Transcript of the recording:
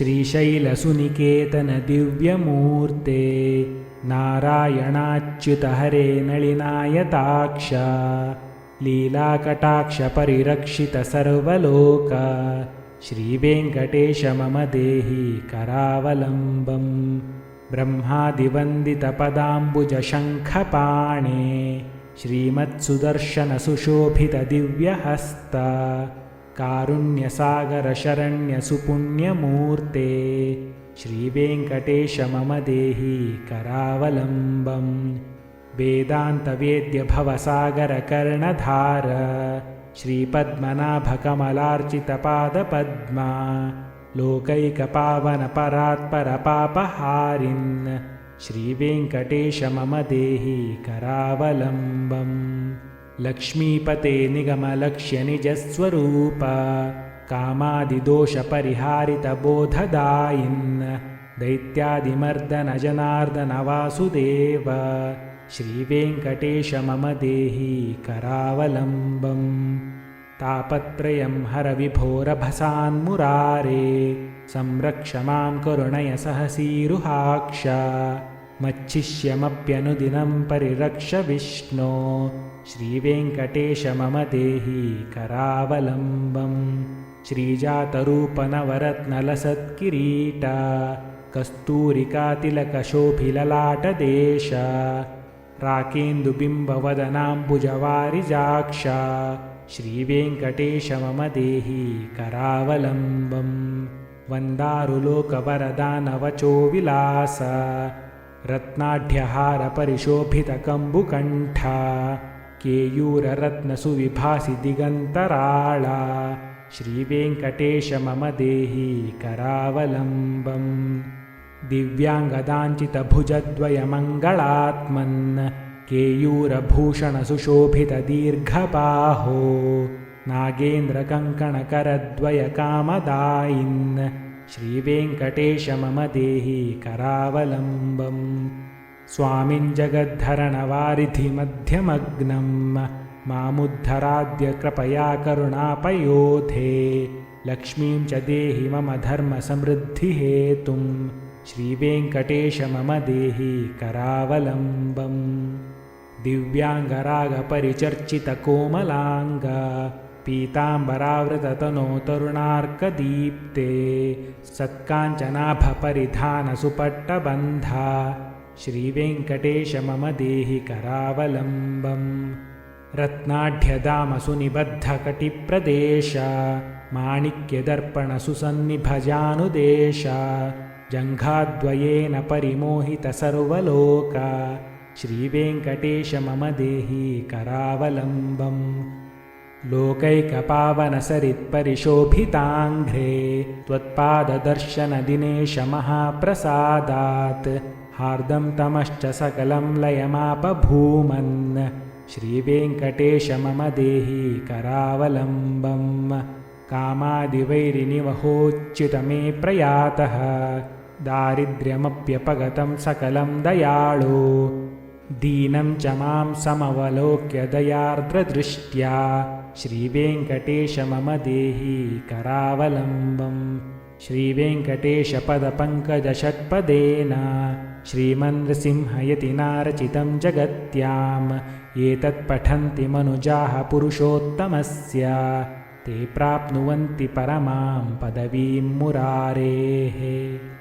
श्रीशैलसुनिकेतनदिव्यमूर्ते नारायणाच्युतहरे नलिनायताक्ष लीलाकटाक्षपरिरक्षितसर्वलोक श्रीवेङ्कटेश मम देहि करावलम्बम् ब्रह्मादिवन्दितपदाम्बुजशङ्खपाणे श्रीमत्सुदर्शनसुशोभितदिव्यहस्त कारुण्यसागरशरण्यसुपुण्यमूर्ते श्रीवेङ्कटेश मम देहि करावलम्बम् वेदान्तवेद्यभवसागरकर्णधार श्रीपद्मनाभकमलार्चितपादपद्मा लोकैकपावनपरात्परपापहारिन् श्रीवेङ्कटेश मम देहि करावलम्बम् लक्ष्मीपते निगमलक्ष्यनिजस्वरूप कामादिदोषपरिहारितबोधदायिन् दैत्यादिमर्दनजनार्दनवासुदेव श्रीवेङ्कटेश मम देहि करावलम्बम्। तापत्रयं हरविभोरभसान्मुरारे संरक्ष मां करुणय सहसीरुहाक्ष मच्छिष्यमप्यनुदिनं परिरक्ष विष्णो। श्रीवेङ्कटेश मम देहि करावलम्बम्। श्रीजातरूपनवरत्नलसत्किरीट। कस्तूरिकातिलकशोभिललाटदेश। राकेन्दुबिम्बवदनाम्बुजवारिजाक्ष। श्रीवेङ्कटेश मम देहि करावलम्बम्। वन्दारुलोकवरदानवचो विलास रत्नाढ्यहारपरिशोभितकम्बुकण्ठ केयूररत्नसुविभासि दिगन्तराळा श्रीवेङ्कटेश मम देहि करावलम्बम् दिव्याङ्गदाञ्चितभुजद्वयमङ्गलात्मन् केयूरभूषणसुशोभितदीर्घबाहो नागेन्द्रकङ्कणकरद्वयकामदायिन् श्रीवेङ्कटेश मम देहि करावलम्बम् स्वामिन् जगद्धरणवारिधिमध्यमग्नं। मामुद्धराद्य कृपया करुणापयोधे। लक्ष्मीं च देहि मम धर्मसमृद्धिहेतुं। श्रीवेङ्कटेश मम देहि करावलम्बम् दिव्याङ्गरागपरिचर्चितकोमलाङ्ग पीताम्बरावृततनो तरुणार्कदीप्ते सत्काञ्चनाभपरिधानसुपट्टबन्धा श्रीवेङ्कटेश मम देहि करावलम्बम् रत्नाढ्यदामसुनिबद्धकटिप्रदेश माणिक्यदर्पणसुसन्निभजानुदेश जङ्घाद्वयेन परिमोहितसर्वलोक श्रीवेङ्कटेश मम देहि करावलम्बम् लोकैकपावनसरित्परिशोभिताङ्घ्रे त्वत्पाददर्शनदिनेश महाप्रसादात् हार्दं तमश्च सकलं लयमापभूमन् श्रीवेङ्कटेश मम देहि करावलम्बम् कामादिवैरिनिवहोच्युतमे प्रयातः दारिद्र्यमप्यपगतं सकलं दयाळो दीनं च मां समवलोक्य दयार्द्रदृष्ट्या श्रीवेङ्कटेश मम देहि करावलम्बम् श्रीवेङ्कटेशपदपङ्कजषट्पदेन श्रीमन्नृसिंहयतिनारचितं जगत्याम्। एतत्पठन्ति मनुजाः पुरुषोत्तमस्य। ते प्राप्नुवन्ति परमां पदवीं मुरारेः